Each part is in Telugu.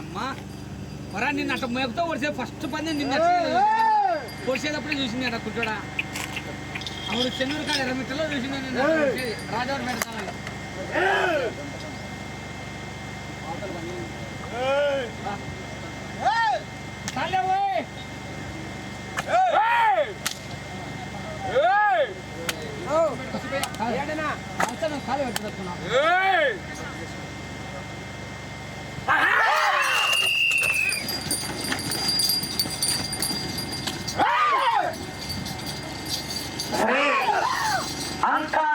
అమ్మా. వరా నిన్న అట్ట మేపుతో ఒడిసే ఫస్ట్ పని నిన్న ఒడిసేటప్పుడే చూసింది అట కుట్టడా అప్పుడు చెన్నూరు కాడ ఎర్రమిట్టలో చూసింది నిన్న రాజావారి పెడతాను కాలు పెట్టిన アンカー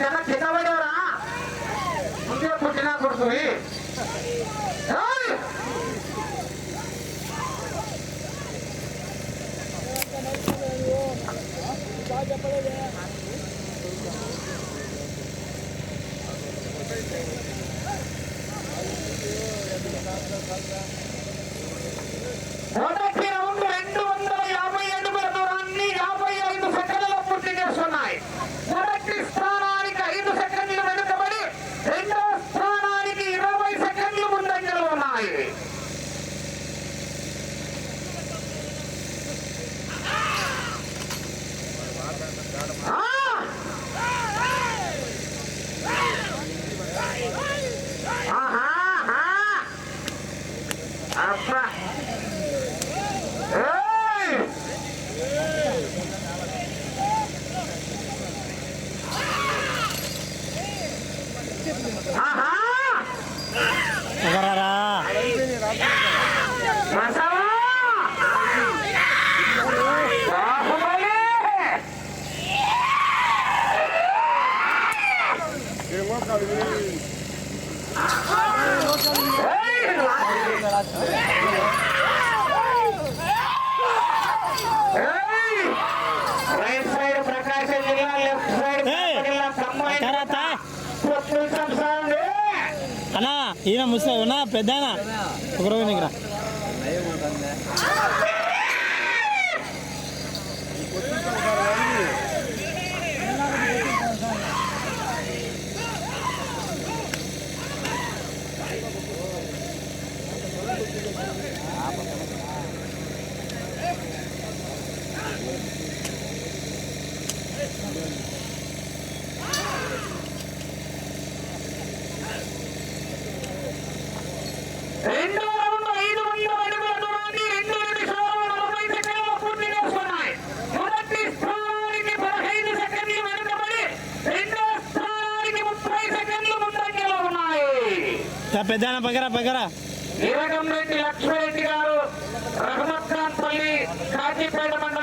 त्यांना ठेकावाड्यावर हा तुमच्या कुठल्या करतो हे Thank ముసా ఉన్నా పెద్దనా ఒకరోజు ఇక్కడ పెద్ద పగరా పగరా. రెడ్డి లక్ష్మారెడ్డి గారు రహమత్ ఖాన్ పల్లి మండలం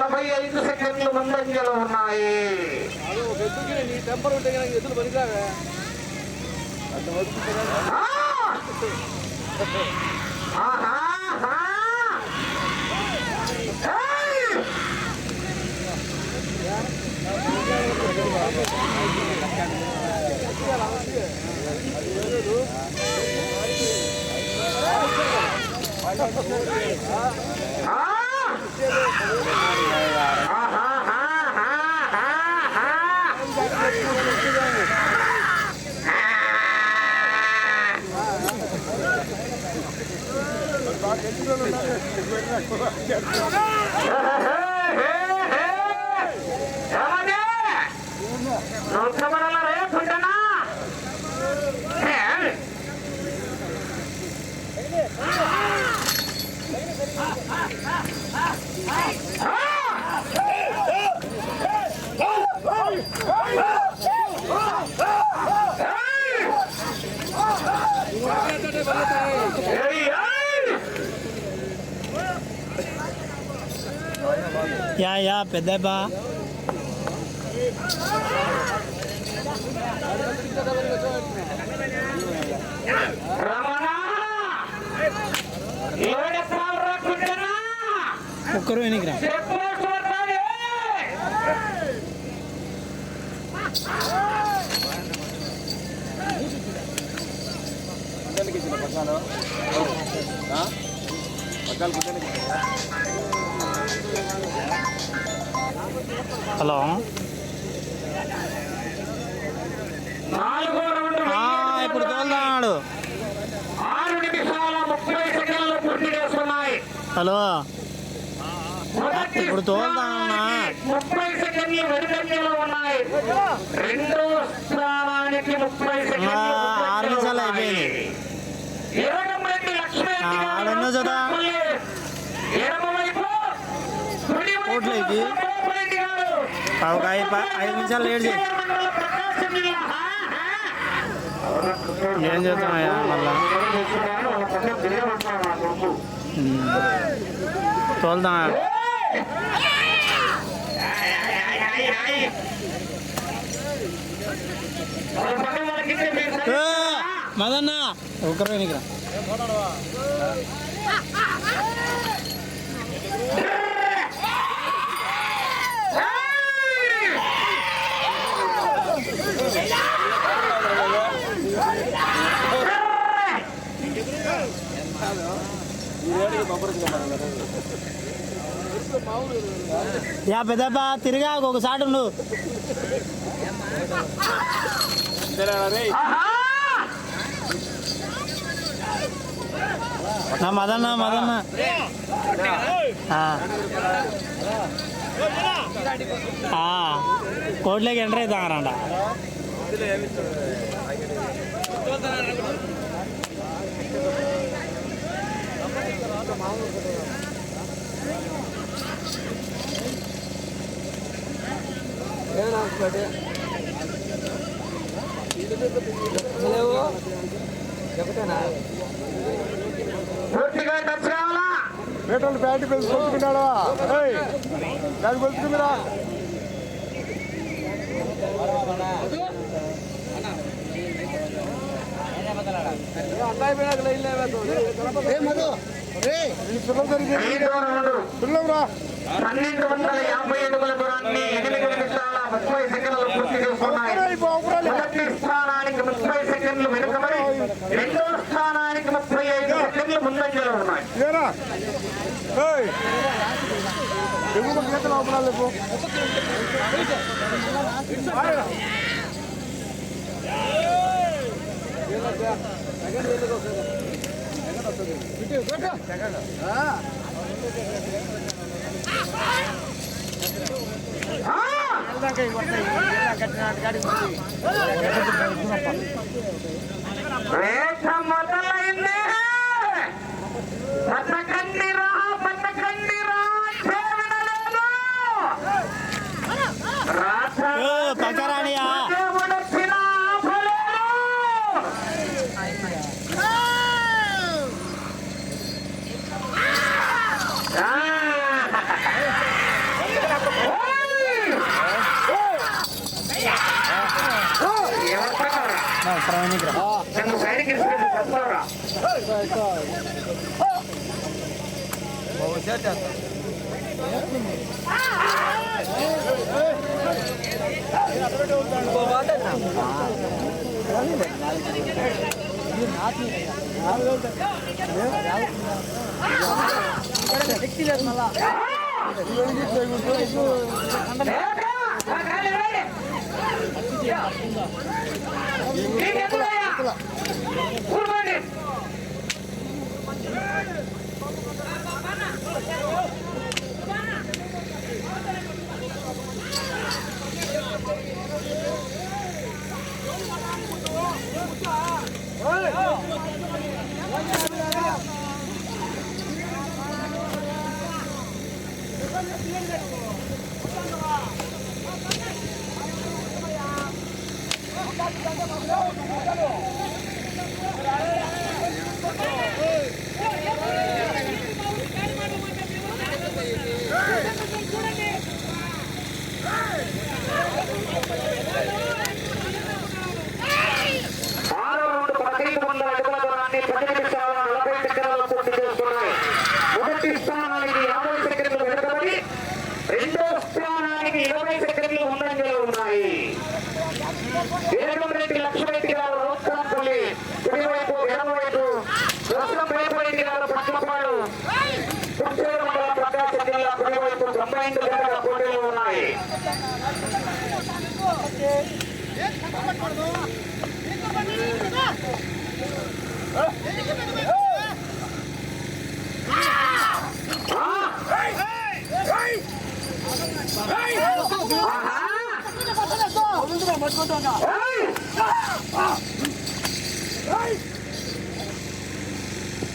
నలభై ఐదు సెకండ్లు ముందంజలో ఉన్నాయి ఆ! Não, yeah yeah పెద్దబ్బా. நினைக்கிறேன் ఇప్పుడు తోలుతానన్నా. ముప్పై సెకండ్లు వెనుకంజలో ఉన్నాయి రెండో స్థానానికి ముప్పై సెకండ్లు ఆ, ముందంజలో ఆరు నిమిషాలు. అయిపోయింది. లక్ష్మణ్ ఆ, గారు ఆడెన్నో. ఒక ఐదు నిమిషాలు లేట్ చేయి హా. ఏం చేస్తున్నాయా మళ్ళా వాళ్ళ పక్కన తిరగబడతాడు ఆ కొడుకు. తోలుతున్నాడు వాళ్ళ యా పెద్దబ్బా తిరిగా ఒకసారి ఉండు. నా మదన్న మదన్న. ఆ. కోట్లోకి ఎంటర్ అవుతారంట మామూలు టచ్ ప్యాంటు పేటలు బ్యాట్ పెళ్ళి కొలుచుకున్నాడా బ్యాట్ కొలుచుకుందిరా ఐదో రౌండ్ పన్నెండు వందల యాభై అడుగుల దూరాన్ని ఎనిమిది నిమిషాల ముప్పై సెకండ్లు పూర్తి చేసుకున్నాయి మొదటి స్థానానికి ముప్పై సెకండ్లు వెనుకబడి రెండో స్థానానికి ముప్పై ఐదు సెకండ్లు ముందంజలో ఉన్నాయి. ఏరా ఏయ్ కూర్చోండి ఆరో controlar. Ai! Ah! Ah! Ai!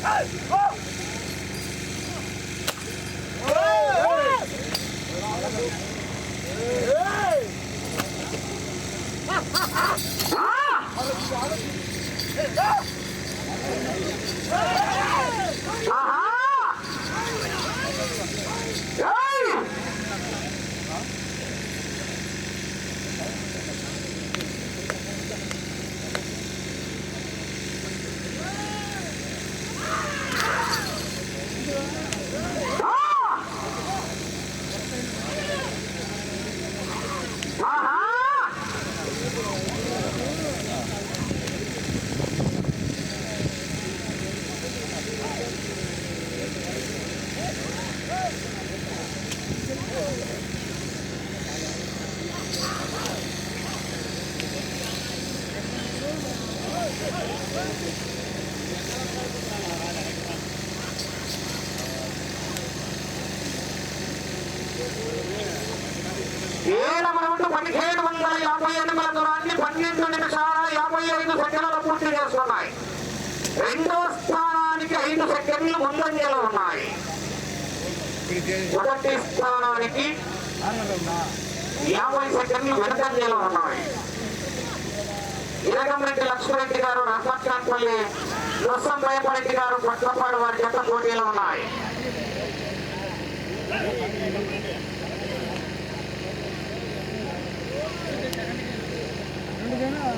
Ai! Ah! Ah! Ah! Ah! యాభై దూరాన్ని పన్నెండు నిమిషాల యాభై ఐదు సెకండ్లు పూర్తి చేస్తున్నాయి రెండో స్థానానికి ఐదు సెకండ్లు ముందంజలు ఉన్నాయి. మొదటి స్థానానికి యాభై సెకండ్లు వెనకంజలు ఉన్నాయి. ఇరగంరెడ్డి లక్ష్మరెడ్డి గారు రహమత్కాన్పల్లి నొస్సం భయపరెడ్డి గారు పట్లపాడు వారి జత పోటీలు ఉన్నాయి. ఆహా Hey!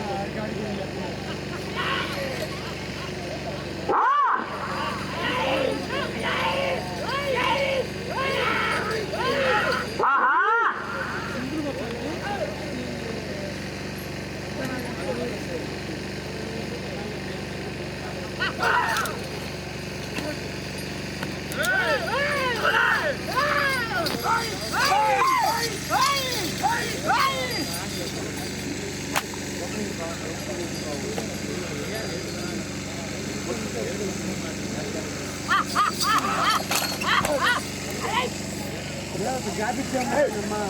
జాబిత్యమ్మా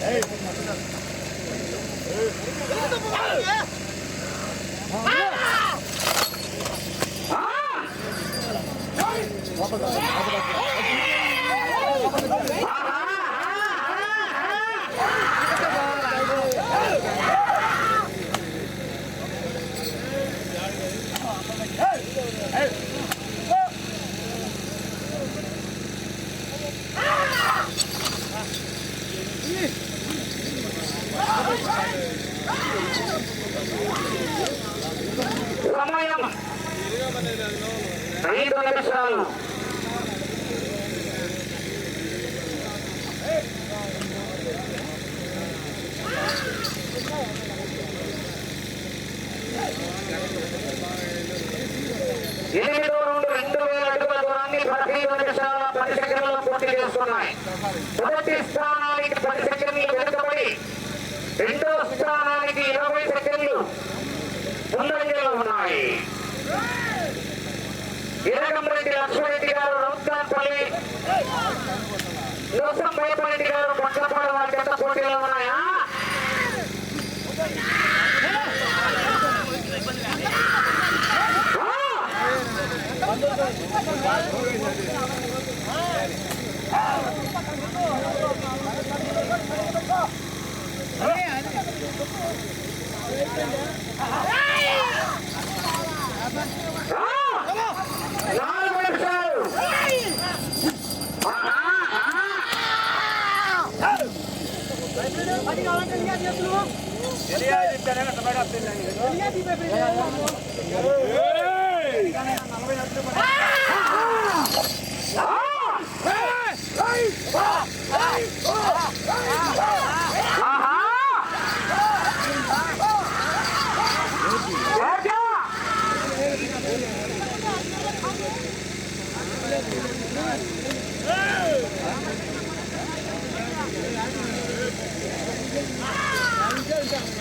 Hey! పదహైదు నిమిషాల పూర్తి చేస్తున్నాయి మొదటి స్థానం Ah!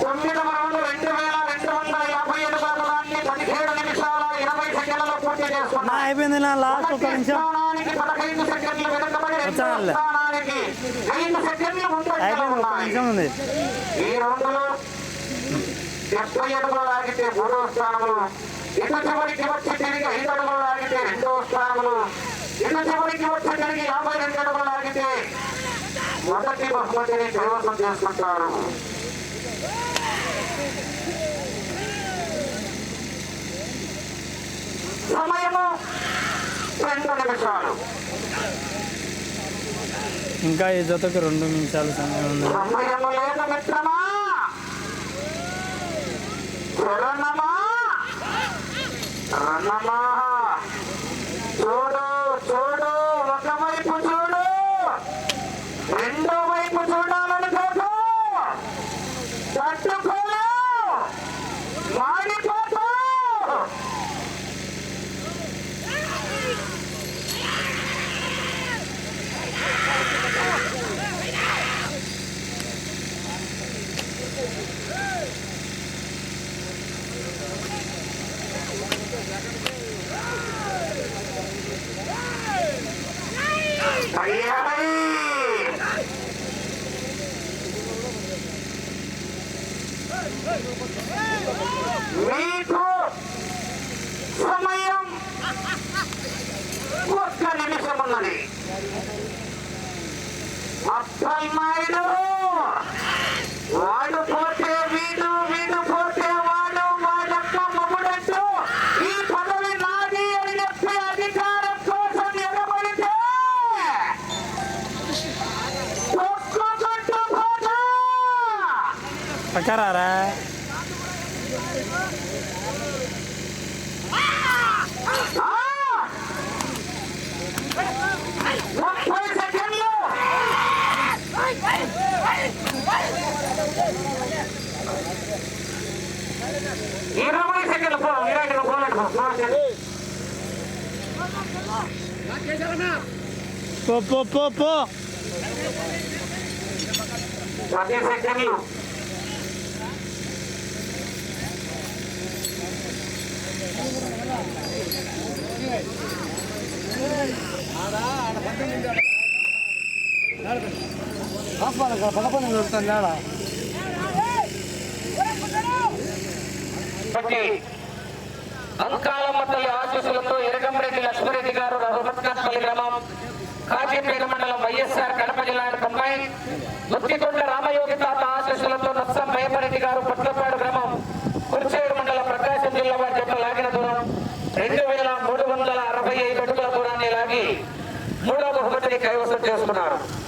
తొమ్మిదవ రౌండ్ రెండు వేల రెండు వందల యాభై ఏడు దూరాన్ని పదిహేడు నిమిషాల ఇరవై సెకండ్లలో పూర్తి నా చేసుకున్నాయి అయిపోయింది నా లాస్ట్ ఒక నిమిషం స్థానానికి పదహైదు సెకండ్లు వెనుకబడి రెండో వచ్చానులే. స్థానానికి ఐదు సెకండ్లు ముందంజలో అయిపోయింది ఒక ఉన్నాయి నిమిషం ఉంది ఈ రౌండ్లో డెబ్బై అడుగులు లాగితే మూడో స్థానములు ఇటు చివరికి వచ్చి తిరిగి ఐదు అడుగులు లాగితే రెండవ స్థానములు ఇటు చివరికి వచ్చి తిరిగి యాభై రెండు అడుగులు లాగితే మొదటి బహుమతిని కైవసం చేసుకుంటారు సమయము రెండు నిమిషాలు ఇంకా ఈ జతకు రెండు నిమిషాలు సమయం ఉంది. సమయము రణమా పక్కరారా ముప్పై సెకండ్లు ఇరవై సెకండ్లు పో ఇరవై పోలేదు పో పో పో పో పది పదకొండు దొరుకుతుంది ఆడ అంకాలమ్మ తల్లి ఆశీస్సులతో ఎరగంరెడ్డి లక్ష్మరెడ్డి గారు రఘుపట్నపల్లి గ్రామం కాజీపేట మండలం వైఎస్ఆర్ కడప జిల్లా కంబైన్ ముత్తికొండ రామయోగి తాత ఆశీస్సులతో నత్సం భయపరెడ్డి గారు పట్లపాడు గ్రామం కుర్చేడు మండలం ప్రకాశం జిల్లా వారి జట్టు లాగిన దూరం రెండు వేల మూడు వందల అరవై ఐదు అడుగుల దూరాన్ని లాగి మూడో బహుమతిని కైవసం చేసుకున్నారు.